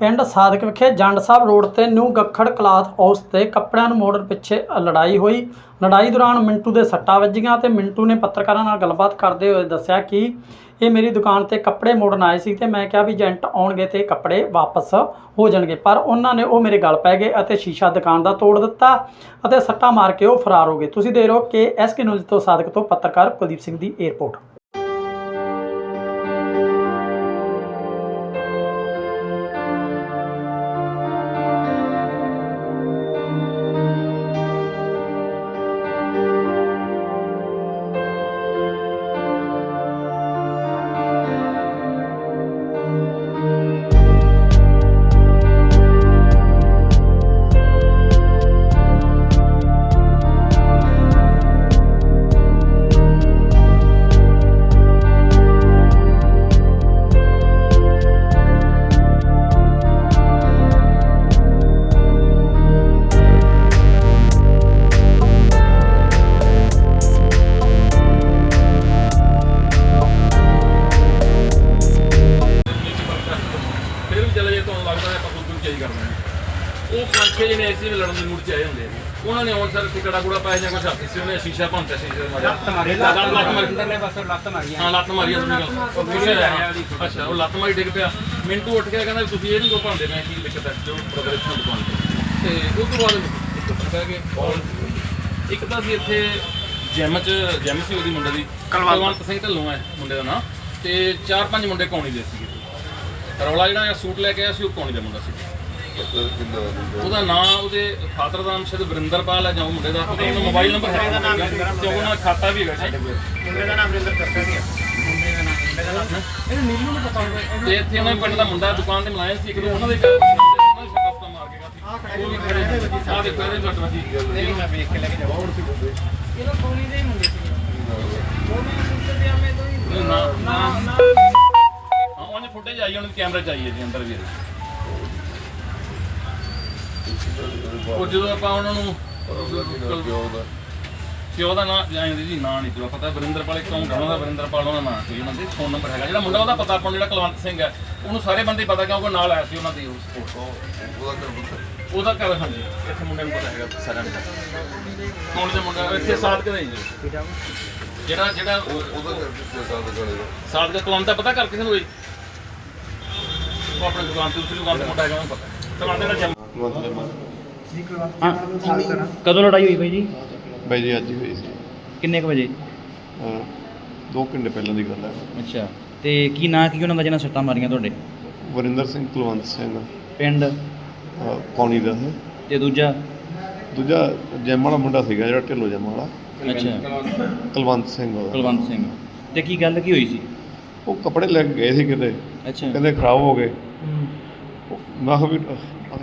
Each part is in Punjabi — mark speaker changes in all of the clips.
Speaker 1: ਪਿੰਡ ਸਾਦਕ ਵਿਖੇ ਜੰਡ ਸਾਹਿਬ ਰੋਡ ਤੇ ਨਿਊ ਗੱਖੜ ਕਲਾਥ ਹਾਊਸ ਤੇ ਕੱਪੜਿਆਂ ਨੂੰ ਮੋੜਨ ਪਿੱਛੇ ਲੜਾਈ ਹੋਈ। ਲੜਾਈ ਦੌਰਾਨ ਮਿੰਟੂ ਦੇ ਸੱਟਾਂ ਵੱਜੀਆਂ ਤੇ ਮਿੰਟੂ ਨੇ ਪੱਤਰਕਾਰਾਂ ਨਾਲ ਗੱਲਬਾਤ ਕਰਦੇ ਹੋਏ ਦੱਸਿਆ ਕਿ ਇਹ ਮੇਰੀ ਦੁਕਾਨ ਤੇ ਕੱਪੜੇ ਮੋੜਨ ਆਏ ਸੀ ਤੇ ਮੈਂ ਕਿਹਾ ਵੀ ਏਜੰਟ ਆਉਣਗੇ ਤੇ ਕੱਪੜੇ ਵਾਪਸ ਹੋ ਜਾਣਗੇ, ਪਰ ਉਹਨਾਂ ਨੇ ਉਹ ਮੇਰੇ ਗਲ ਪੈ ਗਏ ਅਤੇ ਸ਼ੀਸ਼ਾ ਦੁਕਾਨ ਦਾ ਤੋੜ ਦਿੱਤਾ ਅਤੇ ਸੱਟਾਂ ਮਾਰ ਕੇ ਉਹ ਫਰਾਰ ਹੋ ਗਏ। ਤੁਸੀਂ ਦੇਖ ਰਹੇ ਹੋ ਕਿ ਐਸਕੇ ਨਿਊਜ਼ ਤੋਂ ਸਾਦਕ ਤੋਂ ਪੱਤਰਕਾਰ ਕੁਲਦੀਪ ਸਿੰਘ ਦੀ ਏਅਰਪੋਰਟ
Speaker 2: ਕੋਈ ਕੋਈ ਚੇਂਜ ਕਰਦੇ ਹਾਂ। ਉਹ ਪੰਜ ਛੇ ਜਣੇ ਐਸੇ ਲੜਨ ਦੇ ਮੂਡ ਚ ਆਏ ਹੁੰਦੇ ਆ ਉਹਨਾਂ ਨੇ ਆਉਣ ਸਰ ਟਿਕੜਾ ਕੂੜਾ ਪਾਇਆ ਜਾਂ ਕੁਛ ਹੱਥ ਸੀ ਉਹਨੇ ਸ਼ੀਸ਼ਾ ਭੰਨਤਾ ਸ਼ੀਸ਼ੇ ਮਾਰਿਆ। ਲੱਤ ਮਾਰੀ ਲੱਤ ਮਾਰੀ।
Speaker 3: ਅੰਦਰਲੇ ਪਾਸੇ ਲੱਤ ਮਾਰੀ
Speaker 2: ਹਾਂ ਲੱਤ ਮਾਰੀ ਵੀਡੀਓ ਲੈ ਆਇਆ ਅੱਛਾ ਉਹ ਲੱਤ ਮਾਰੀ ਡਿੱਗ ਪਿਆ। ਮਿੰਟੂ ਉੱਠ ਕੇ ਕਹਿੰਦਾ ਤੁਸੀਂ ਇਹ ਨਹੀਂ ਕੋ ਭਾਂਦੇ ਮੈਂ ਕੀ ਹੈ? ਜੋ ਪ੍ਰਦਰਸ਼ਨ ਦੁਕਾਨ ਤੇ ਉਸ ਤੋਂ ਬਾਅਦ ਕਹਿ ਕੇ ਇੱਕ ਤਾਂ ਸੀ ਇੱਥੇ ਜਿਮ ਚ ਜਿਮ ਸੀ ਉਹਦੀ ਮੁੰਡੇ ਦੀ। ਕਲਵੰਤ। ਸਿੰਘ ਢੱਲੋਂ ਹੈ ਮੁੰਡੇ ਦਾ ਨਾਂ। ਤੇ ਚਾਰ ਪੰਜ ਮੁੰਡੇ ਕੌਣੀ ਦੇ ਸੀਗੇ। ਰੌਲਾ ਜਿਹੜਾ ਸੂਟ ਲੈ ਕੇ ਆਇਆ ਸੀ ਉਹ ਕੌਣੀ ਦਾ ਮੁੰਡਾ ਸੀ। ਉਹਦਾ ਨਾਂ ਉਹਦੇ ਫਾਦਰ ਦਾ ਨਾਮ ਸ਼ਾਇਦ ਵਰਿੰਦਰਪਾਲ ਹੈ ਜਾਂ ਉਹ ਮੁੰਡੇ ਦਾ ਉਹਦਾ ਮੋਬਾਈਲ ਨੰਬਰ ਹੈ ਤੇ ਉਹਨਾਂ ਦਾ ਖਾਤਾ ਵੀ ਹੈਗਾ ਸਾਡੇ ਕੋਲ
Speaker 3: ਮੁੰਡੇ ਦਾ ਨਾਮ ਰਿੰਦਰ ਦੱਸਿਆ ਗਿਆ। ਮੁੰਡੇ ਦਾ ਨਾਮ ਮੁੰਡੇ ਦਾ ਨਾਮ
Speaker 2: ਇਹਨੂੰ ਨੀਲੂ ਨੂੰ ਪਤਾ ਹੋਵੇ ਤੇ ਇੱਥੇ ਉਹਨਾਂ ਪਿੰਡ ਦਾ ਮੁੰਡਾ ਦੁਕਾਨ ਤੇ ਮਲਾਇਆ ਸੀ ਇੱਕ ਦੋ ਉਹਨਾਂ ਦੇ ਘਰ ਸ਼ਕਸਤਾ ਮਾਰ ਕੇ ਗਿਆ ਉਹ ਵੀ ਖੜੇ ਆ ਦੇਖੋ ਇਹਦੇ ਛੱਟ ਵੱਜੀ
Speaker 3: ਨਹੀਂ ਮੈਂ ਵੇਖ ਕੇ ਲੈ ਕੇ ਜਾਵਾਂ
Speaker 4: ਇਹ ਕੋਣੀ ਦੇ ਹੀ ਮੁੰਡੇ ਸੀ ਉਹ ਵੀ ਸੁੱਤੇ ਪਿਆਮੇ ਤੋਂ ਹੀ
Speaker 2: ਨਾ। ਨਾ ਹਾਂ ਉਹਨੇ ਫੁਟੇਜ ਆਈ ਉਹਨਾਂ ਦੇ ਕੈਮਰੇ ਚ ਆਈ ਹੈ ਜੀ ਅੰਦਰ ਵੀ ਉਹ ਜਦੋਂ ਆਪਾਂ ਉਹਨਾਂ ਨੂੰ ਪਿਓ ਦਾ ਨਾਂ ਜਾਣਦੇ ਜੀ ਨਾਂ ਨਹੀਂ ਤੁਹਾਨੂੰ ਪਤਾ ਵਰਿੰਦਰਪਾਲ ਇੱਕ ਉਹਨਾਂ ਦਾ ਵਰਿੰਦਰਪਾਲ ਉਹਨਾਂ ਦਾ ਨਾਂ ਕੋਈ ਉਹਨਾਂ ਦੇ ਫੋਨ ਨੰਬਰ ਹੈਗਾ ਜਿਹੜਾ ਮੁੰਡਾ ਉਹਦਾ ਪਤਾ ਆਪਾਂ ਜਿਹੜਾ ਕੁਲਵੰਤ ਸਿੰਘ ਹੈ ਉਹਨੂੰ ਸਾਰੇ ਬੰਦੇ ਪਤਾ ਕਿਉਂਕਿ ਨਾਲ ਆਇਆ ਸੀ ਉਹਨਾਂ ਦੀ ਉਸ ਉਹਦਾ ਘਰ ਹਾਂਜੀ। ਇੱਥੇ ਮੁੰਡੇ ਨੂੰ ਪਤਾ ਹੈਗਾ ਸਾਰਿਆਂ ਨੂੰ। ਕੌਣ ਦੇ ਮੁੰਡਾ? ਇੱਥੇ ਸਾਦਕ ਦਾ ਹੀ ਜੀ ਜਿਹੜਾ ਜਿਹੜਾ ਸਾਦਕ ਦਾ। ਕੁਲਵੰਤ ਦਾ ਪਤਾ ਕਰ ਕਿਸੇ ਨੂੰ ਕੋਈ ਉਹ ਆਪਣੀ ਦੁਕਾਨ ਤੇ ਦੂਸਰੀ ਦੁਕਾਨ ਤੇ ਮੁੰਡਾ ਹੈਗਾ ਉਹਨੂੰ ਪਤਾ ਜੰਮ
Speaker 5: ਕਦੋਂ ਲੜਾਈ ਹੋਈ ਬਾਈ ਜੀ?
Speaker 6: ਬਾਈ ਜੀ ਅੱਜ ਹੀ ਹੋਈ ਸੀ।
Speaker 5: ਕਿੰਨੇ ਕੁ ਵਜੇ?
Speaker 6: ਅਹ ਦੋ ਘੰਟੇ ਪਹਿਲਾਂ ਦੀ ਗੱਲ ਹੈ।
Speaker 5: ਅੱਛਾ ਤੇ ਕੀ ਨਾਂ ਕੀ ਉਹਨਾਂ ਦਾ ਜਿਹਨਾਂ ਸੱਟਾਂ ਮਾਰੀਆਂ ਤੁਹਾਡੇ?
Speaker 6: ਵਰਿੰਦਰ ਸਿੰਘ ਕੁਲਵੰਤ ਸਿੰਘ।
Speaker 5: ਪਿੰਡ?
Speaker 6: ਅਹ ਕੌਣੀ ਦਾ ਹੈ।
Speaker 5: ਤੇ ਦੂਜਾ?
Speaker 6: ਦੂਜਾ ਜੈਮ ਵਾਲਾ ਮੁੰਡਾ ਸੀਗਾ ਜਿਹੜਾ ਢਿੱਲੋ ਜੈਮ ਵਾਲਾ।
Speaker 5: ਅੱਛਾ।
Speaker 6: ਕੁਲਵੰਤ ਸਿੰਘ ਉਹਦਾ।
Speaker 5: ਕੁਲਵੰਤ ਸਿੰਘ। ਤੇ ਕੀ ਗੱਲ ਕੀ ਹੋਈ ਸੀ?
Speaker 6: ਉਹ ਕੱਪੜੇ ਲੈ ਕੇ ਗਏ ਸੀ ਕਿਤੇ।
Speaker 5: ਅੱਛਾ।
Speaker 6: ਕਹਿੰਦੇ ਖਰਾਬ ਹੋ ਗਏ।
Speaker 5: ਹੂੰ।
Speaker 6: ਮੈਂ ਕਿਹਾ ਵੀ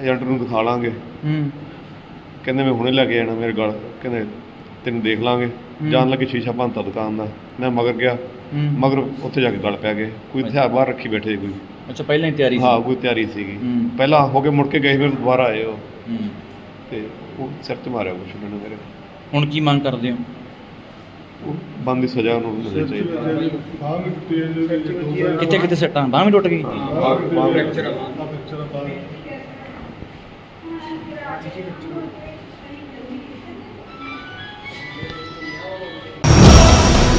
Speaker 6: ਏਜੰਟ ਨੂੰ ਦਿਖਾ ਲਾਂਗੇ।
Speaker 5: ਹੂੰ।
Speaker 6: ਕਹਿੰਦੇ ਮੈਂ ਹੁਣੇ ਲੈ ਕੇ ਜਾਣਾ ਮੇਰੇ ਗਲ। ਕਹਿੰਦੇ ਤੈਨੂੰ ਦੇਖ ਲਾਂਗੇ। ਜਾਣ ਲੱਗੇ ਸ਼ੀਸ਼ਾ ਭੰਨਤਾ ਦੁਕਾਨ ਦਾ। ਮੈਂ ਮਗਰ ਗਿਆ। ਮਗਰ ਉੱਥੇ ਜਾ ਕੇ ਗਲ ਪੈ ਗਏ। ਕੋਈ ਹਥਿਆਰ ਬਾਹਰ ਰੱਖੀ ਬੈਠੇ ਕੋਈ।
Speaker 5: ਅੱਛਾ ਪਹਿਲਾਂ ਹੀ ਤਿਆਰੀ ਸੀ।
Speaker 6: ਹਾਂ ਕੋਈ ਤਿਆਰੀ ਸੀਗੀ। ਪਹਿਲਾਂ ਹੋ ਕੇ ਮੁੜ ਕੇ ਗਏ ਫਿਰ ਦੁਬਾਰਾ ਆਏ ਉਹ।
Speaker 5: ਹੂੰ।
Speaker 6: ਤੇ ਉਹ ਸਿਰ ਤੇ ਮਾਰਿਆ ਕੁਛ ਮੈਨੂੰ ਮੇਰੇ।
Speaker 5: ਹੁਣ ਕੀ ਮੰਗ ਕਰਦੇ ਹੋ?
Speaker 6: ਉਹ ਬੰਦ ਦੀ ਸਜ਼ਾ ਉਹਨੂੰ ਮਿਲਣੀ ਚਾਹੀਦੀ।
Speaker 5: ਕਿੱਥੇ ਕਿੱਥੇ ਸੱਟਾਂ? ਬਾਂਹ ਵੀ ਟੁੱਟ ਗਈ
Speaker 6: হচ্ছে না বা